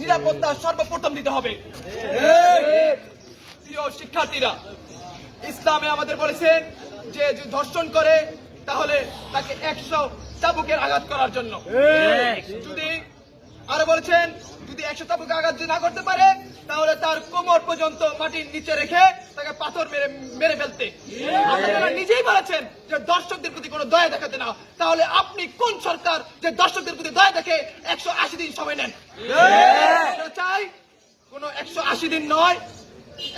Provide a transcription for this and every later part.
নিরাপত্তা সর্বপ্রথম দিতে হবে। প্রিয় শিক্ষার্থীরা ইসলামে আমাদের বলেছেন যে যদি ধর্ষণ করে তাহলে তাকে একশো চাবুকের আঘাত করার জন্য। যদি আরও বলেছেন যদি একশো চাবুক আঘাত না করতে পারে তাহলে তার কোমর পর্যন্ত মাটির নিচে রেখে তাকে পাথর মেরে মেরে ফেলতে। আপনারা নিজেই বলেছেন যে দর্শকদের প্রতি কোনো দয়া দেখাতে না। তাহলে আপনি কোন সরকার যে দর্শকদের প্রতি দয়া দেখে একশো আশি দিন সময় নেন? চাই কোনো একশো আশি দিন নয়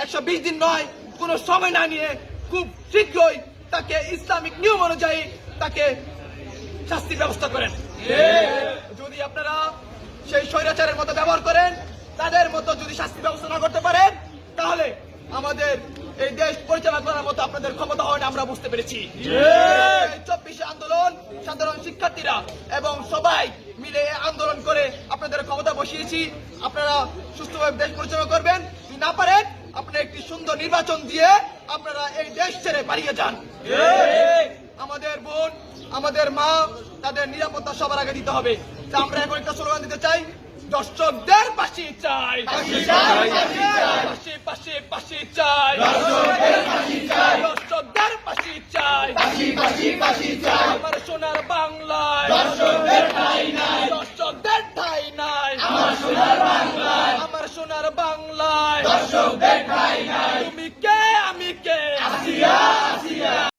একশো বিশ দিন নয় কোনো সময় না নিয়ে খুব শীঘ্রই তাকে ইসলামিক নিয়ম অনুযায়ী তাকে শাস্তির ব্যবস্থা করেন। যদি আপনারা সেই স্বৈরাচারের মতো ব্যবহার করেন তাদের মতো যদি শাস্তি ব্যবস্থা না করতে পারেন তাহলে আমাদের এই দেশ পরিচালনা করার মতো আপনাদের ক্ষমতা হয় না আমরা বুঝতে পেরেছি। চব্বিশে আন্দোলন সাধারণ শিক্ষার্থীরা এবং সবাই মিলে আন্দোলন করে আপনাদের ক্ষমতা বসিয়েছি। আপনারা সুস্থভাবে দেশ পরিচালনা করবেন। যদি না পারেন আপনারা একটি সুন্দর নির্বাচন দিয়ে আপনারা এই দেশ ছেড়ে পালিয়ে যান। আমাদের বোন আমাদের মা তাদের নিরাপত্তা সবার আগে দিতে হবে। আমরা এখন একটা স্লোগান দিতে দর্শকদের পাশে চাই। পাশে পাশে পাশে চাই। দর্শকদের পাশে চাই। আমার সোনার বাংলায়। দর্শকদের ঠাই নাই। আমার সোনার বাংলায়।